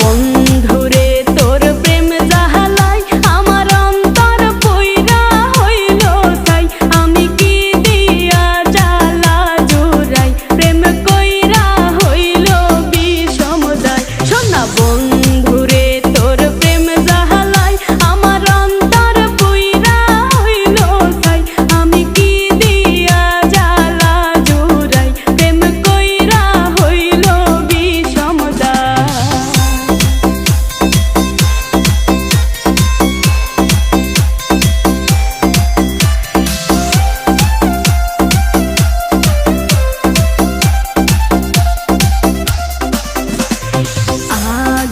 বন্ধু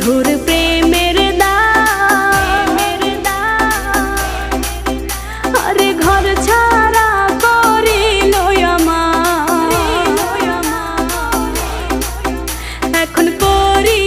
মধুর প্রেমের আরে ঘর ছাড়া করিল আমার এখন করি